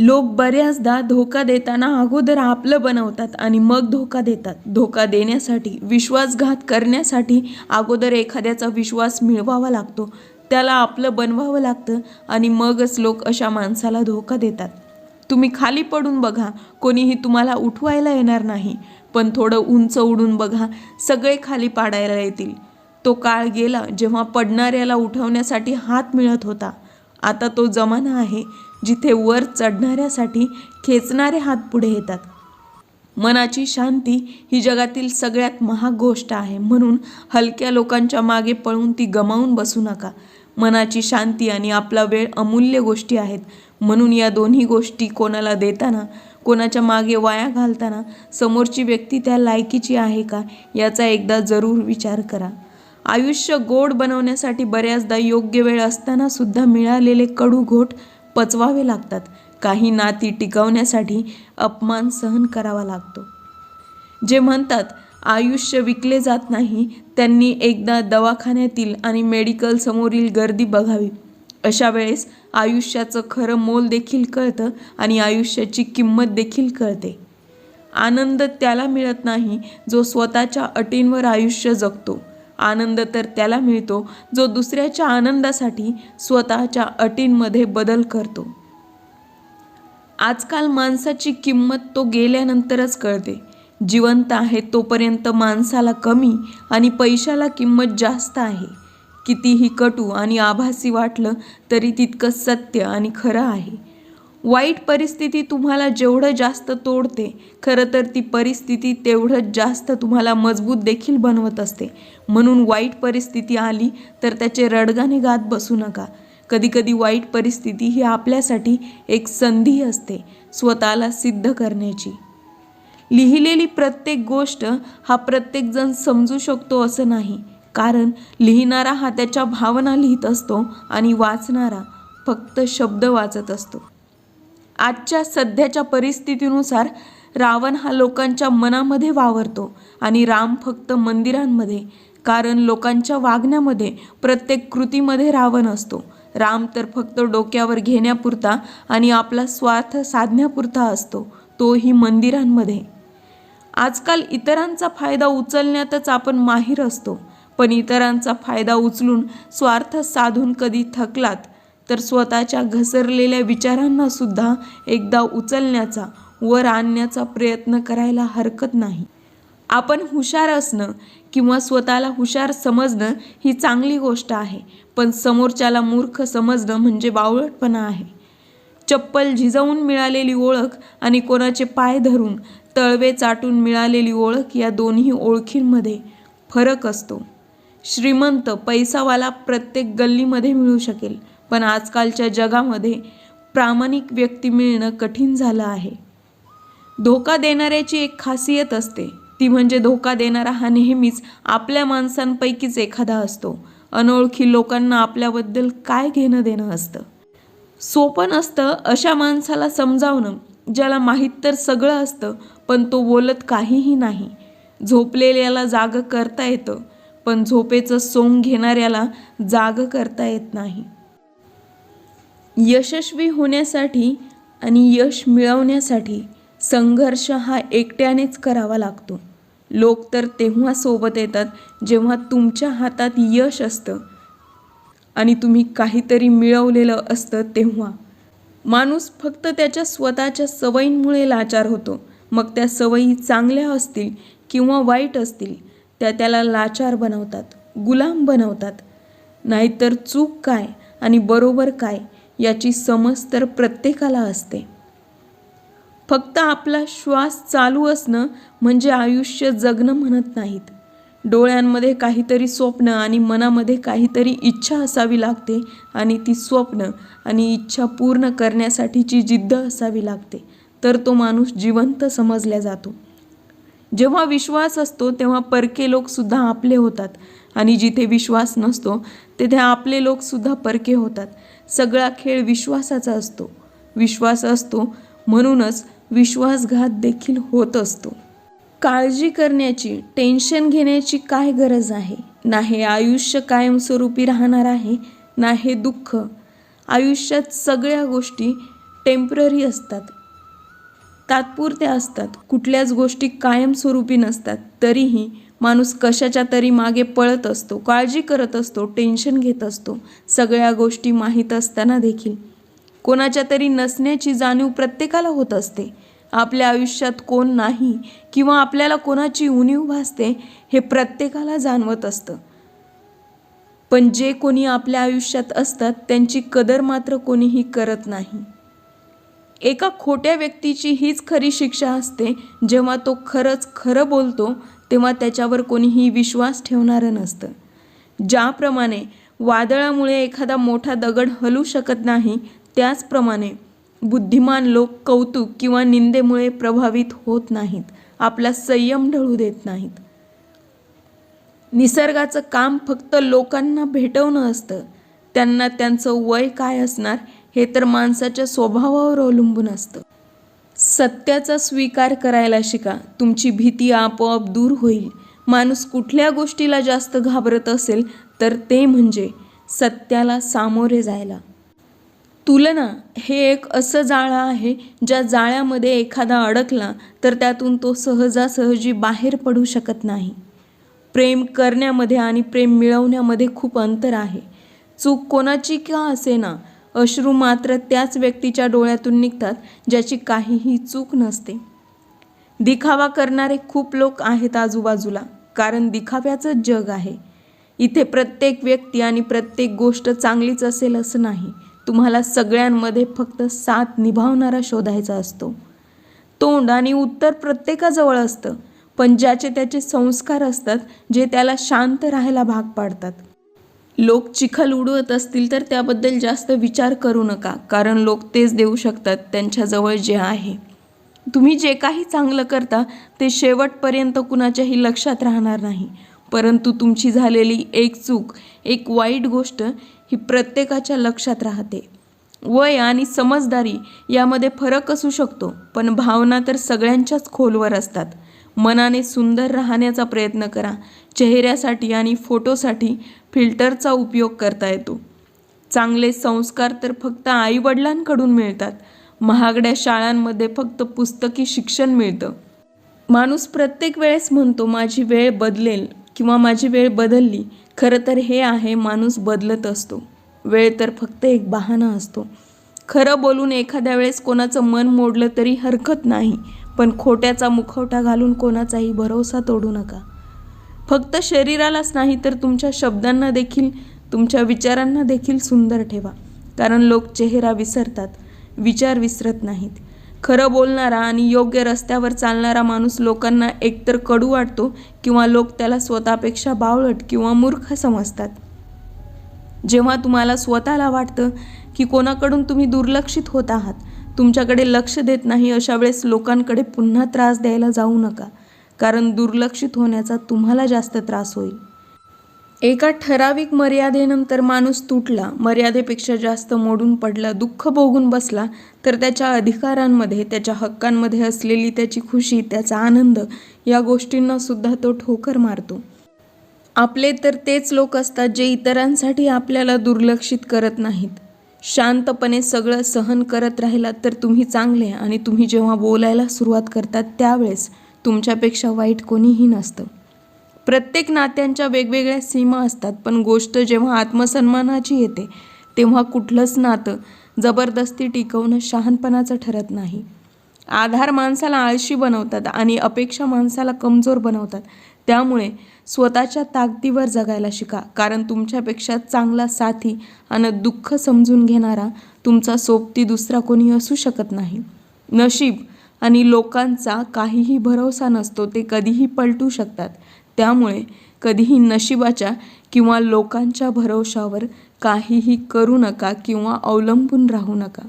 लोक बऱ्याचदा धोका देताना अगोदर आपलं बनवतात आणि मग धोका देतात. धोका देण्यासाठी विश्वासघात करण्यासाठी अगोदर एखाद्याचा विश्वास मिळवावा लागतो. त्याला आपलं बनवावं लागतं आणि मगच लोक अशा माणसाला धोका देतात. तुम्ही खाली पडून बघा कोणीही तुम्हाला उठवायला येणार नाही पण थोडं उंच उडून बघा सगळे खाली पाडायला येतील. तो काळ गेला जेव्हा पडणाऱ्याला उठवण्यासाठी हात मिळत होता. आता तो जमाना आहे. जिथे वर चढणाऱ्यासाठी खेचणारे हात पुढे येतात. मनाची शांती ही जगातील सगळ्यात महाग गोष्ट आहे. म्हणून हलक्या लोकांच्या मागे पळून ती गमावून बसू नका. मनाची शांती आणि आपला वेळ अमूल्य गोष्टी आहेत. म्हणून या दोन्ही गोष्टी कोणाला देताना कोणाच्या मागे वाया घालताना समोरची व्यक्ती त्या लायकीची आहे का याचा एकदा जरूर विचार करा. आयुष्य गोड बनवण्यासाठी बऱ्याचदा योग्य वेळ असताना सुद्धा मिळालेले कडू घोट पचवावे लागतात. काही नाती टिकवण्यासाठी अपमान सहन करावा लागतो. जे म्हणतात आयुष्य विकले जात नाही त्यांनी एकदा दवाखान्यातील आणि मेडिकल समोरील गर्दी बघावी. अशा वेळेस आयुष्याचं खरं मोल देखील कळतं आणि आयुष्याची किंमत देखील कळते. आनंद त्याला मिळत नाही जो स्वतःच्या अटींवर आयुष्य जगतो. आनंद तर त्याला मिळतो जो दुसऱ्याच्या आनंदासाठी स्वतःच्या अटींमध्ये बदल करतो. आजकाल माणसाची किंमत तो गेल्यानंतरच कळते. जिवंत आहे तोपर्यंत माणसाला कमी आणि पैशाला किंमत जास्त आहे. कितीही कटू आणि आभासी वाटलं तरी तितकं सत्य आणि खरं आहे. वाईट परिस्थिती तुम्हाला जेवढं जास्त तोडते खरं तर ती परिस्थिती तेवढंच जास्त तुम्हाला मजबूत देखील बनवत असते. म्हणून वाईट परिस्थिती आली तर त्याचे रडगाणे गात बसू नका. कधीकधी वाईट परिस्थिती ही आपल्यासाठी एक संधी असते स्वतःला सिद्ध करण्याची. लिहिलेली प्रत्येक गोष्ट हा प्रत्येकजण समजू शकतो असं नाही कारण लिहिणारा हा त्याच्या भावना लिहित असतो आणि वाचणारा फक्त शब्द वाचत असतो. आजच्या सध्याच्या परिस्थितीनुसार रावण हा लोकांच्या मनामध्ये वावरतो आणि राम फक्त मंदिरांमध्ये कारण लोकांच्या वागण्यामध्ये प्रत्येक कृतीमध्ये रावण असतो. राम तर फक्त डोक्यावर घेण्यापुरता आणि आपला स्वार्थ साधण्यापुरता असतो तोही मंदिरांमध्ये. आजकाल इतरांचा फायदा उचलण्यातच आपण माहीर असतो पण इतरांचा फायदा उचलून स्वार्थ साधून कधी थकलात तर स्वतःच्या घसरलेल्या विचारांना सुद्धा एकदा उचलण्याचा वर आणण्याचा प्रयत्न करायला हरकत नाही. आपण हुशार असणं किंवा स्वतःला हुशार समजणं ही चांगली गोष्ट आहे पण समोरच्याला मूर्ख समजणं म्हणजे बावळटपणा आहे. चप्पल झिजवून मिळालेली ओळख आणि कोणाचे पाय धरून तळवे चाटून मिळालेली ओळख या दोन्ही ओळखींमध्ये फरक असतो. श्रीमंत पैसावाला प्रत्येक गल्लीमध्ये मिळू शकेल पण आजकालच्या जगामध्ये प्रामाणिक व्यक्ती मिळणं कठीण झालं आहे. धोका देणाऱ्याची एक खासियत असते. ती म्हणजे धोका देणारा हा नेहमीच आपल्या माणसांपैकीच एखादा असतो. अनोळखी लोकांना आपल्याबद्दल काय घेणं देणं असतं? सोपं नसतं अशा माणसाला समजावणं ज्याला माहीत तर सगळं असतं पण तो बोलत काहीही नाही. झोपलेल्याला जाग करता येतं पण झोपेचं सोंग घेणाऱ्याला जाग करता येत नाही. यशस्वी होण्यासाठी आणि यश मिळवण्यासाठी संघर्ष हा एकट्यानेच करावा लागतो. लोक तर तेव्हा सोबत येतात जेव्हा तुमच्या हातात यश असतं आणि तुम्ही काहीतरी मिळवलेलं असतं तेव्हा. माणूस फक्त त्याच्या स्वतःच्या सवयींमुळे लाचार होतो. मग त्या सवयी चांगल्या असतील किंवा वाईट असतील त्या त्याला लाचार बनवतात गुलाम बनवतात. नाहीतर चूक काय आणि बरोबर काय याची समज तर प्रत्येकाला असते. फक्त आपला श्वास चालू असणं म्हणजे आयुष्य जगणं म्हणत नाहीत. डोळ्यांमध्ये काहीतरी स्वप्न आणि मनामध्ये काहीतरी इच्छा असावी लागते आणि ती स्वप्न आणि इच्छा पूर्ण करण्यासाठीची जिद्द असावी लागते तर तो माणूस जिवंत समजला जातो. जेव्हा विश्वास असतो तेव्हा परके लोकसुद्धा आपले होतात. आणि जिथे विश्वास नसतो तिथे आपले लोकसुद्धा परके होतात. सगळा खेळ विश्वासाचा असतो. विश्वास असतो म्हणूनच विश्वासघात देखील होत असतो. काळजी करण्याची टेन्शन घेण्याची काय गरज आहे? ना हे आयुष्य कायमस्वरूपी राहणार आहे ना हे दुःख. आयुष्यात सगळ्या गोष्टी टेंपररी असतात. तात्पुरत्या असतात. कुठल्याच गोष्टी कायमस्वरूपी नसतात. तरीही माणूस कशाच्या तरी मागे पळत असतो काळजी करत असतो टेन्शन घेत असतो. सगळ्या गोष्टी माहीत असताना देखील. कोणाच्या तरी नसण्याची जाणीव प्रत्येकाला होत असते. आपल्या आयुष्यात कोण नाही किंवा आपल्याला कोणाची उणीव भासते हे प्रत्येकाला जाणवत असतं. पण जे कोणी आपल्या आयुष्यात असतात त्यांची कदर मात्र कोणीही करत नाही. एका खोट्या व्यक्तीची हीच खरी शिक्षा असते जेव्हा तो खरंच खरं बोलतो तेव्हा त्याच्यावर कोणीही विश्वास ठेवणारं नसतं. ज्याप्रमाणे वादळामुळे एखादा मोठा दगड हलू शकत नाही त्याचप्रमाणे बुद्धिमान लोक कौतुक किंवा निंदेमुळे प्रभावित होत नाहीत आपला संयम ढळू देत नाहीत. निसर्गाचं काम फक्त लोकांना भेटवणं असतं. त्यांना त्यांचं वय काय असणार हे तर माणसाच्या स्वभावावर अवलंबून असतं. सत्याचा स्वीकार करायला शिका. तुमची भीती आपोआप दूर होईल. माणूस कुठल्या गोष्टीला जास्त घाबरत असेल तर ते म्हणजे सत्याला सामोरे जायला. तुलना हे एक असं जाळं आहे ज्या जाळ्यामध्ये एखादा अडकला तर त्यातून तो सहजासहजी बाहेर पडू शकत नाही. प्रेम करण्यामध्ये आणि प्रेम मिळवण्यामध्ये खूप अंतर आहे. चूक कोणाची का असेना? अश्रू मात्र त्याच व्यक्तीच्या डोळ्यातून निघतात ज्याची काहीही चूक नसते. दिखावा करणारे खूप लोक आहेत आजूबाजूला कारण दिखाव्याचं जग आहे. इथे प्रत्येक व्यक्ती आणि प्रत्येक गोष्ट चांगलीच असेल असं नाही. तुम्हाला सगळ्यांमध्ये फक्त साथ निभावणारा शोधायचा असतो. तोंड आणि उत्तर प्रत्येकाजवळ असतं पण ज्याचे त्याचे संस्कार असतात जे त्याला शांत राहायला भाग पाडतात. लोक चिखल उडवत असतील तर त्याबद्दल जास्त विचार करू नका कारण लोक तेच देऊ शकतात त्यांच्याजवळ जे आहे. तुम्ही जे काही चांगलं करता ते शेवटपर्यंत कुणाच्याही लक्षात राहणार नाही. परंतु तुमची झालेली एक चूक एक वाईट गोष्ट ही प्रत्येकाच्या लक्षात राहते. वय आणि समजदारी यामध्ये फरक असू शकतो पण भावना तर सगळ्यांच्याच खोलवर असतात. मनाने सुंदर राहण्याचा प्रयत्न करा. चेहऱ्यासाठी आणि फोटोसाठी फिल्टरचा उपयोग करता येतो. चांगले संस्कार तर फक्त आईवडिलांकडून मिळतात. महागड्या शाळांमध्ये फक्त पुस्तकी शिक्षण मिळतं. माणूस प्रत्येक वेळेस म्हणतो माझी वेळ बदलेल किंवा माझी वेळ बदलली खरं तर हे आहे माणूस बदलत असतो. वेळ तर फक्त एक बहाणा असतो. खरं बोलून एखाद्या वेळेस कोणाचं मन मोडलं तरी हरकत नाही. पण खोट्याचा मुखवटा घालून कोणाचाही भरोसा तोडू नका. फक्त शरीरालाच नाही तर तुमच्या शब्दांना देखील तुमच्या विचारांना देखील सुंदर ठेवा. कारण लोक चेहरा विसरतात विचार विसरत नाहीत. खरं बोलणारा आणि योग्य रस्त्यावर चालणारा माणूस लोकांना एकतर कडू वाटतो किंवा लोक त्याला स्वतःपेक्षा बावळट किंवा मूर्ख समजतात. जेव्हा तुम्हाला स्वतःला वाटतं की कोणाकडून तुम्ही दुर्लक्षित होत आहात तुमच्याकडे लक्ष देत नाही अशा वेळेस लोकांकडे पुन्हा त्रास द्यायला जाऊ नका कारण दुर्लक्षित होण्याचा तुम्हाला जास्त त्रास होईल. एका ठराविक मर्यादेनंतर माणूस तुटला मर्यादेपेक्षा जास्त मोडून पडला दुःख भोगून बसला तर त्याच्या अधिकारांमध्ये त्याच्या हक्कांमध्ये असलेली त्याची खुशी त्याचा आनंद या गोष्टींना सुद्धा तो ठोकर मारतो. आपले तर तेच लोक असतात जे इतरांसाठी आपल्याला दुर्लक्षित करत नाहीत. शांतपणे सगळं सहन करत राहिलात तर तुम्ही चांगले आणि तुम्ही जेव्हा बोलायला सुरुवात करतात त्यावेळेस तुमच्यापेक्षा वाईट कोणीही नसतं. प्रत्येक नात्यांच्या वेगवेगळ्या सीमा असतात पण गोष्ट जेव्हा आत्मसन्मानाची येते तेव्हा कुठलंच नातं जबरदस्ती टिकवणं शहाणपणाचं ठरत नाही. आधार माणसाला आळशी बनवतात आणि अपेक्षा माणसाला कमजोर बनवतात. त्यामुळे स्वतःच्या ताकदीवर जगायला शिका. कारण तुमच्यापेक्षा चांगला साथी आणि दुःख समजून घेणारा तुमचा सोबती दुसरा कोणी असू शकत नाही. नशीब आणि लोकांचा काहीही भरोसा नसतो ते कधीही पलटू शकतात. त्यामुळे कधीही नशिबाच्या किंवा लोकांच्या भरोशावर काहीही करू नका किंवा अवलंबून राहू नका.